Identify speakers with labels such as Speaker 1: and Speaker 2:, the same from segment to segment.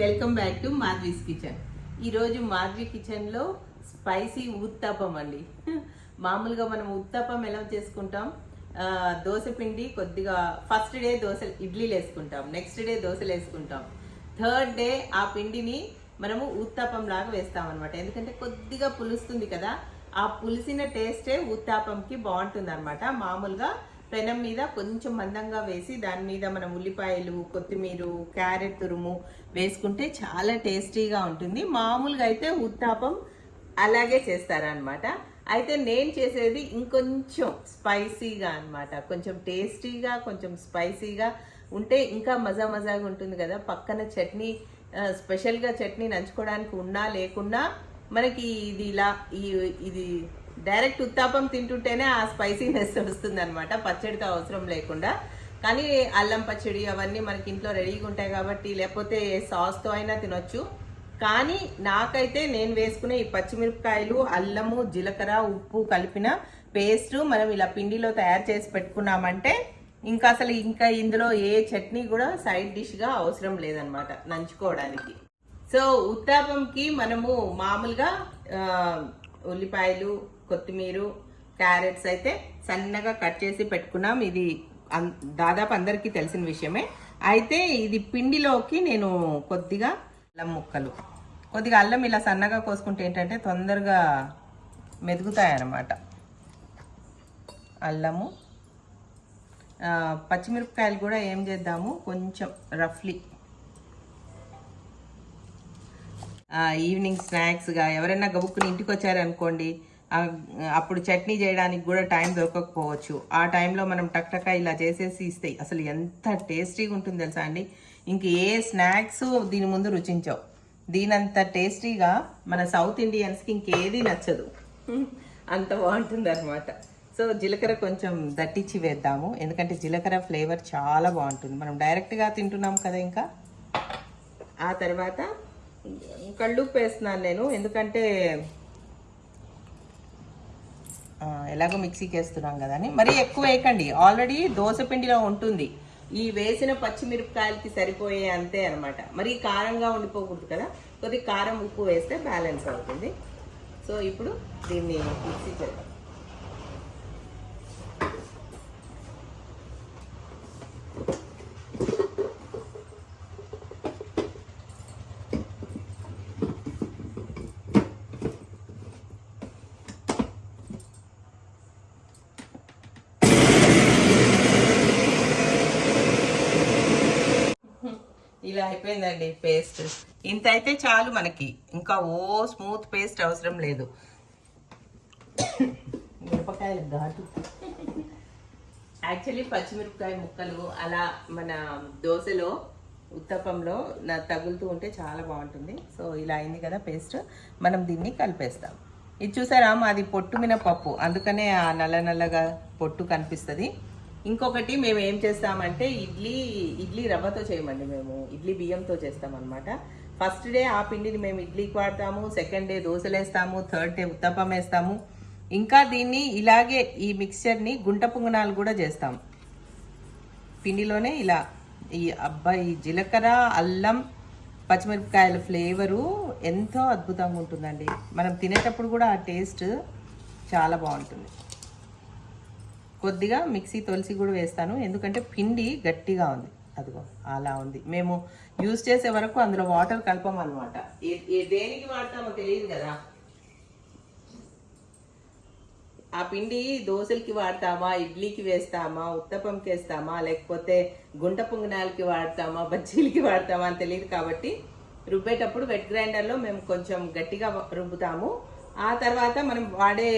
Speaker 1: Welcome back to Madhavi's kitchen. ఈరోజు మాధవి కిచెన్లో spicy uttapam అండి. మామూలుగా మనం ఉత్తప్పం ఎలా చేసుకుంటాం? దోశ పిండి కొద్దిగా ఫస్ట్ డే దోశ ఇడ్లీలు వేసుకుంటాం నెక్స్ట్ డే దోశలు వేసుకుంటాం. థర్డ్ డే ఆ పిండిని మనము ఉత్తప్పం లాగా వేస్తాం అనమాట ఎందుకంటే కొద్దిగా పులుస్తుంది కదా ఆ పులిసిన టేస్టే ఉత్తాపంకి బాగుంటుంది అనమాట మామూలుగా పెనం మీద కొంచెం మందంగా వేసి దాని మీద మనం ఉల్లిపాయలు కొత్తిమీర క్యారెట్ తురుము వేసుకుంటే చాలా టేస్టీగా ఉంటుంది. మామూలుగా అయితే ఉత్తాపం అలాగే చేస్తారనమాట అయితే నేను చేసేది ఇంకొంచెం స్పైసీగా అన్నమాట. కొంచెం టేస్టీగా కొంచెం స్పైసీగా ఉంటే ఇంకా మజా మజాగా ఉంటుంది కదా. పక్కన చట్నీ స్పెషల్గా చట్నీ నంచుకోవడానికి ఉన్నా లేకున్నా మనకి ఇది ఇలా ఈ ఇది డైరెక్ట్ ఉత్తాపం తింటుంటేనే ఆ స్పైసీనెస్ వస్తుంది అనమాట పచ్చడితో అవసరం లేకుండా. కానీ అల్లం పచ్చడి అవన్నీ మనకి ఇంట్లో రెడీగా ఉంటాయి కాబట్టి లేకపోతే సాస్తో అయినా తినొచ్చు. కానీ నాకైతే నేను వేసుకునే ఈ పచ్చిమిరపకాయలు అల్లము జీలకర్ర ఉప్పు కలిపిన పేస్ట్ మనం ఇలా పిండిలో తయారు చేసి పెట్టుకున్నామంటే ఇంకా అసలు ఇంకా ఇందులో ఏ చట్నీ కూడా సైడ్ డిష్గా అవసరం లేదనమాట నంచుకోవడానికి. సో ఉత్తాపంకి మనము మామూలుగా ఉల్లిపాయలు కొత్తిమీర క్యారెట్స్ అయితే సన్నగా కట్ చేసి పెట్టుకున్నాం. ఇది దాదాపు అందరికీ తెలిసిన విషయమే. అయితే ఇది పిండిలోకి నేను కొద్దిగా అల్లం ముక్కలు. కొద్దిగా అల్లం ఇలా సన్నగా కోసుకుంటే ఏంటంటే తొందరగా మెదుగుతాయి అన్నమాట అల్లము పచ్చిమిరపకాయలు కూడా ఏం చేద్దాము? కొంచెం రఫ్లీ. ఈవినింగ్ స్నాక్స్గా ఎవరైనా గబుక్కుని ఇంటికి వచ్చారనుకోండి అప్పుడు చట్నీ చేయడానికి కూడా టైం దొరకకపోవచ్చు. ఆ టైంలో మనం టక్ టక్ ఇలా చేసేసి ఇస్తాయి అసలు ఎంత టేస్టీగా ఉంటుంది తెలుసా అండి? ఇంక ఏ స్నాక్స్ దీని ముందు రుచించవు. దీనంత టేస్టీగా మన సౌత్ ఇండియన్స్కి ఇంకేది నచ్చదు. అంత బాగుంటుంది అనమాట సో జీలకర్ర కొంచెం దట్టించి వేద్దాము. ఎందుకంటే జీలకర్ర ఫ్లేవర్ చాలా బాగుంటుంది. మనం డైరెక్ట్గా తింటున్నాం కదా ఇంకా. ఆ తర్వాత కళ్ళుప్పు వేస్తున్నాను నేను. ఎందుకంటే ఎలాగో మిక్సీకి వేస్తున్నాం కదా అని. మరీ ఎక్కువ వేయకండి. ఆల్రెడీ దోశ పిండిలో ఉంటుంది. ఈ వేసిన పచ్చిమిరపకాయలకి సరిపోయే అంతే అనమాట మరి కారంగా ఉండిపోకూడదు కదా. కొద్ది కారం ఉప్పు వేస్తే బ్యాలెన్స్ అవుతుంది. సో ఇప్పుడు దీన్ని మిక్సీ చేద్దాం ఇలా అయిపోయిందండి పేస్ట్. ఇంత అయితే చాలు మనకి. ఇంకా ఓ స్మూత్ పేస్ట్ అవసరం లేదు. మిరపకాయలు ఘాటు. యాక్చువల్లీ పచ్చిమిరపకాయ ముక్కలు అలా మన దోశలో ఉత్తప్పంలో నా తగులుతూ ఉంటే చాలా బాగుంటుంది. సో ఇలా అయింది కదా పేస్ట్. మనం దీన్ని కలిపేస్తాం. ఇది చూసారా మాది పొట్టు మినపప్పు. అందుకనే ఆ నల్ల నల్లగా పొట్టు కనిపిస్తుంది. ఇంకొకటి మేము ఏం చేస్తామంటే ఇడ్లీ ఇడ్లీ రవ్వతో చేయమండి మేము. ఇడ్లీ బియ్యంతో చేస్తాం అనమాట ఫస్ట్ డే ఆ పిండిని మేము ఇడ్లీకి వాడతాము సెకండ్ డే దోశలు వేస్తాము థర్డ్ డే ఉత్తప్పం వేస్తాము. ఇంకా దీన్ని ఇలాగే ఈ మిక్చర్ని గుంట పొంగనాలు కూడా చేస్తాం. పిండిలోనే ఇలా ఈ అబ్బాయి జీలకర్ర అల్లం పచ్చిమిరపకాయల ఫ్లేవరు ఎంతో అద్భుతంగా ఉంటుందండి. మనం తినేటప్పుడు కూడా ఆ టేస్ట్ చాలా బాగుంటుంది. కొద్దిగా మిక్సీ తులసి కూడా వేస్తాను. ఎందుకంటే పిండి గట్టిగా ఉంది. అదిగో అలా ఉంది. మేము యూజ్ చేసే వరకు అందులో వాటర్ కలపం అనమాట దేనికి వాడతామో తెలియదు కదా. ఆ పిండి దోశలకి వాడతామా ఇడ్లీకి వేస్తామా ఉత్తపంకి వేస్తామా లేకపోతే గుంట పొంగనాలకి వాడతామా బజ్జీలకి వాడతామా అని తెలియదు కాబట్టి రుబ్బేటప్పుడు వెట్ గ్రైండర్లో మేము కొంచెం గట్టిగా రుబ్బుతాము. ఆ తర్వాత మనం వాడే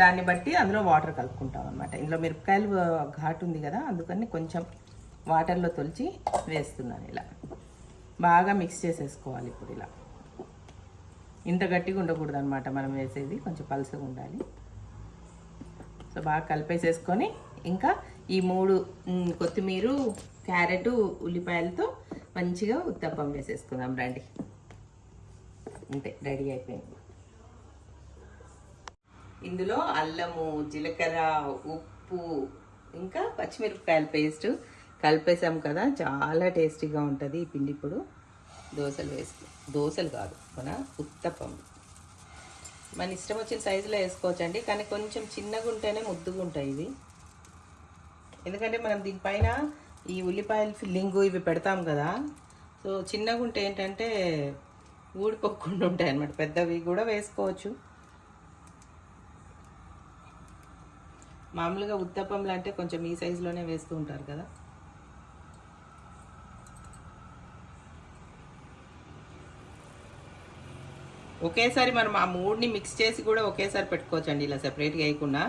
Speaker 1: దాన్ని బట్టి అందులో వాటర్ కలుపుకుంటాం అనమాట ఇందులో మిరపకాయలు ఘాటు ఉంది కదా అందుకని కొంచెం వాటర్లో తొలిచి వేస్తున్నాను ఇలా. బాగా మిక్స్ చేసేసుకోవాలి ఇప్పుడు ఇలా. ఇంత గట్టిగా ఉండకూడదు అనమాట మనం వేసేది కొంచెం పలుసగా ఉండాలి. సో బాగా కలిపేసేసుకొని ఇంకా ఈ మూడు కొత్తిమీర క్యారెట్ ఉల్లిపాయలతో మంచిగా ఉత్తప్పం వేసేసుకుందాం రండి. అంతే రెడీ అయిపోయింది. ఇందులో అల్లము జీలకర్ర ఉప్పు ఇంకా పచ్చిమిరపకాయల పేస్ట్ కలిపేసాం కదా. చాలా టేస్టీగా ఉంటుంది ఈ పిండి ఇప్పుడు. దోశలు వేసుకో దోశలు కాదు మన ఉత్తపం. మన ఇష్టం వచ్చిన సైజులో వేసుకోవచ్చండి. కానీ కొంచెం చిన్నగా ఉంటేనే ముద్దుగా ఉంటాయి ఇవి. ఎందుకంటే మనం దీనిపైన ఈ ఉల్లిపాయల ఫిల్లింగ్ ఇవి పెడతాం కదా. సో చిన్నగా ఉంటే ఏంటంటే ఊడిపోకుండా ఉంటాయి అన్నమాట పెద్దవి కూడా వేసుకోవచ్చు. మామూలుగా ఉత్తప్పంలు అంటే కొంచెం ఈ సైజులోనే వేస్తూ ఉంటారు కదా. ఒకేసారి మనం ఆ మూడుని మిక్స్ చేసి కూడా ఒకేసారి పెట్టుకోవచ్చండి ఇలా సెపరేట్గా వేయకుండా.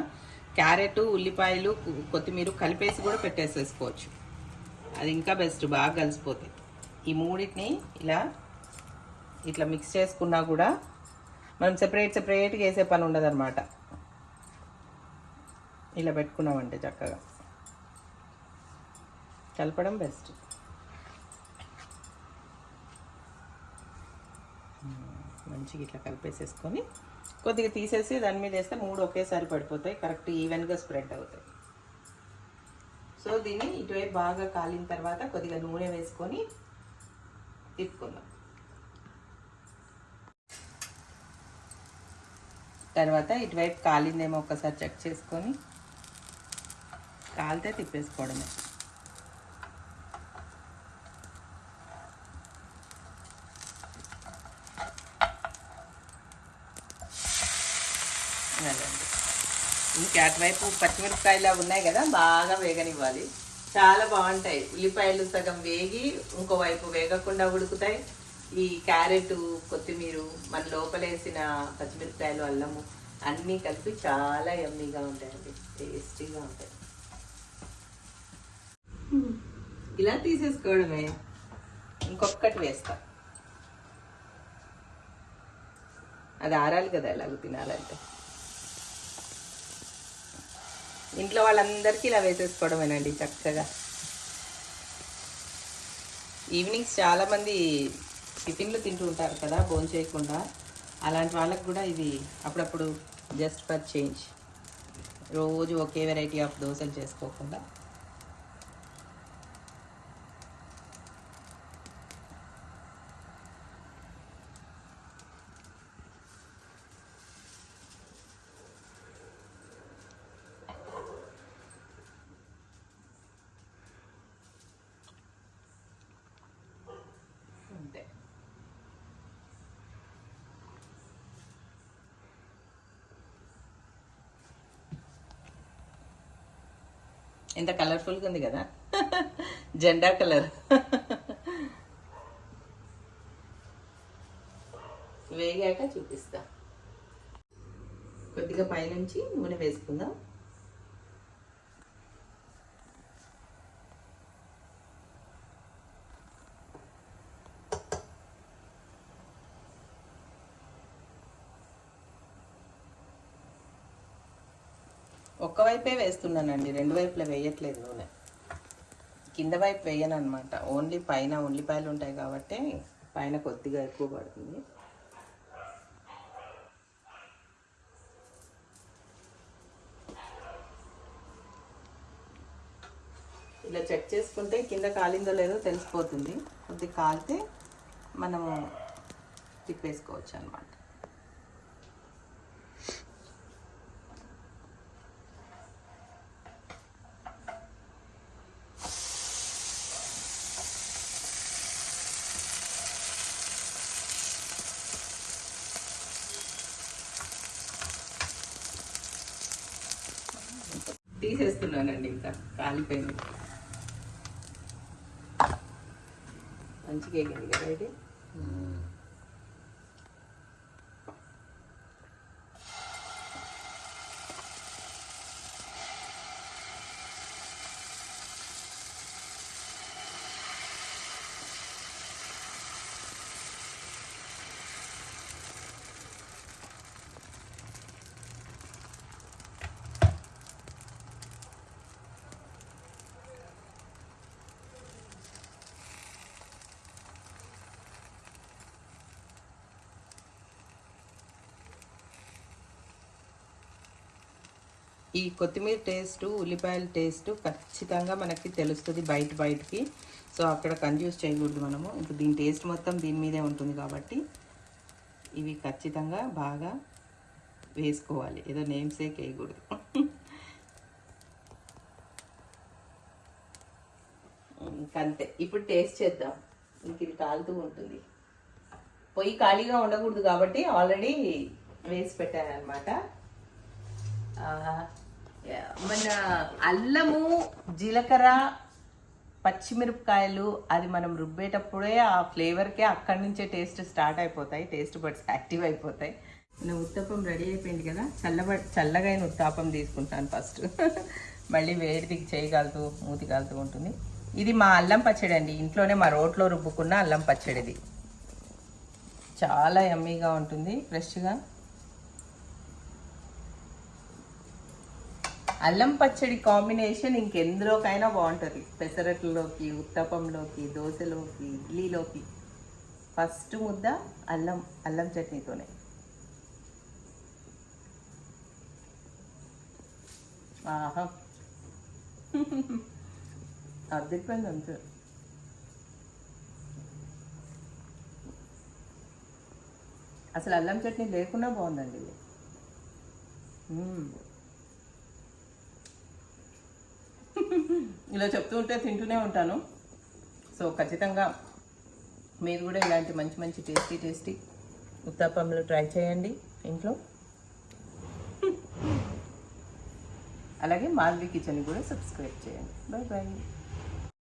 Speaker 1: క్యారెట్ ఉల్లిపాయలు కొత్తిమీర కలిపేసి కూడా పెట్టేసేసుకోవచ్చు. అది ఇంకా బెస్ట్ బాగా కలిసిపోతాయి ఈ మూడింటిని ఇలా ఇట్లా మిక్స్ చేసుకున్నా కూడా మనం సెపరేట్ సెపరేట్గా వేసే పని ఉండదు ఇలా పెట్టుకున్నామంటే చక్కగా. కలపడం బెస్ట్ మంచిగా ఇట్లా కలిపేసేసుకొని కొద్దిగా తీసేసి దాని మీద వేస్తే మూడు ఒకేసారి పడిపోతాయి. కరెక్ట్ ఈవెన్గా స్ప్రెడ్ అవుతాయి. సో దీన్ని ఇటువైపు బాగా కాలిన తర్వాత కొద్దిగా నూనె వేసుకొని తిప్పుకుందాం. తర్వాత ఇటువైపు కాలిందేమో ఒకసారి చెక్ చేసుకొని కాలితే తిప్పేసుకోవడమే. అదండి ఇంకా అటువైపు పచ్చిమిరపకాయలు ఉన్నాయి కదా బాగా వేగనివ్వాలి. చాలా బాగుంటాయి. ఉల్లిపాయలు సగం వేగి ఇంకో వైపు వేగకుండా ఉడుకుతాయి. ఈ క్యారెట్ కొత్తిమీర మన లోపలేసిన పచ్చిమిరపకాయలు అల్లము అన్నీ కలిపి చాలా యమ్మీగా ఉంటాయండి. టేస్టీగా ఉంటాయి. ఇలా తీసేసుకోవడమే. ఇంకొకటి వేస్తా. అది ఆరాలి కదా ఎలాగో తినాలంటే. ఇంట్లో వాళ్ళందరికీ ఇలా వేసేసుకోవడమేనండి చక్కగా. ఈవినింగ్స్ చాలామంది టిఫిన్లు తింటూ ఉంటారు కదా భోజనం చేయకుండా. అలాంటి వాళ్ళకి కూడా ఇది అప్పుడప్పుడు జస్ట్ ఫర్ చేంజ్. రోజు ఒకే వెరైటీ ఆఫ్ దోశలు చేసుకోకుండా అంతే ఎంత కలర్ఫుల్గా ఉంది కదా. జెండా కలర్ వేగాక చూపిస్తా. కొద్దిగా పైనుంచి నూనె వేసుకుందాం. వైపే వేస్తున్నానండి రెండు వైపులా వేయట్లేదు నూనె. కింద వైపు వేయను అనమాట ఓన్లీ పైన ఉల్లిపాయలు ఉంటాయి కాబట్టి పైన కొద్దిగా ఎక్కువ పడుతుంది. ఇలా చెక్ చేసుకుంటే కింద కాలిందో లేదో తెలిసిపోతుంది. కొద్దిగా కాలితే మనము తిప్పేసుకోవచ్చు అనమాట తీసేస్తున్నానండి ఇంకా కాలిపోయింది. మంచిగా ఎగింది కదా ఇది? ఈ కొత్తిమీర టేస్ట్ ఉల్లిపాయల టేస్ట్ ఖచ్చితంగా మనకి తెలుస్తుంది బయట బయటికి. సో అక్కడ కన్జ్యూస్ చేయకూడదు మనము. ఇప్పుడు దీని టేస్ట్ మొత్తం దీని మీదే ఉంటుంది కాబట్టి ఇవి ఖచ్చితంగా బాగా వేసుకోవాలి. ఏదో నేమ్సే వేయకూడదు ఇంకంతే. ఇప్పుడు టేస్ట్ చేద్దాం. ఇంక ఇది కాలుతూ ఉంటుంది. పొయ్యి ఖాళీగా ఉండకూడదు కాబట్టి ఆల్రెడీ వేసి పెట్టాను అనమాట మన అల్లము జీలకర్ర పచ్చిమిరపకాయలు అది మనం రుబ్బేటప్పుడే ఆ ఫ్లేవర్కే అక్కడి నుంచే టేస్ట్ స్టార్ట్ అయిపోతాయి టేస్ట్ బడ్స్ యాక్టివ్ అయిపోతాయి. నా ఉత్తప్పం రెడీ అయిపోయింది కదా చల్లబ చల్లగైన ఉత్తాపం తీసుకుంటాను ఫస్ట్. మళ్ళీ వేడిది చేయగలుగుతూ మూతి కాలుతూ ఉంటుంది. ఇది మా అల్లం పచ్చడి అండి ఇంట్లోనే మా రోట్లో రుబ్బుకున్న అల్లం పచ్చడిది. చాలా ఎమ్మీగా ఉంటుంది ఫ్రెష్గా. అల్లం పచ్చడి కాంబినేషన్ ఇంకెందులోకైనా బాగుంటుంది. పెసరట్లలోకి ఉత్తపంలోకి దోశలోకి ఇడ్లీలోకి. ఫస్ట్ ముద్ద అల్లం అల్లం చట్నీతోనే. ఆహా. అద్దెపోయింది అంతే అసలు అల్లం చట్నీ లేకున్నా బాగుందండి ఇది. ఇలా చెప్తూ ఉంటే తింటూనే ఉంటాను. సో ఖచ్చితంగా మీరు కూడా ఇలాంటి మంచి మంచి టేస్టీ టేస్టీ ఉత్తాపంలో ట్రై చేయండి ఇంట్లో. అలాగే మాల్వి కిచెన్ కూడా సబ్స్క్రైబ్ చేయండి. Bye bye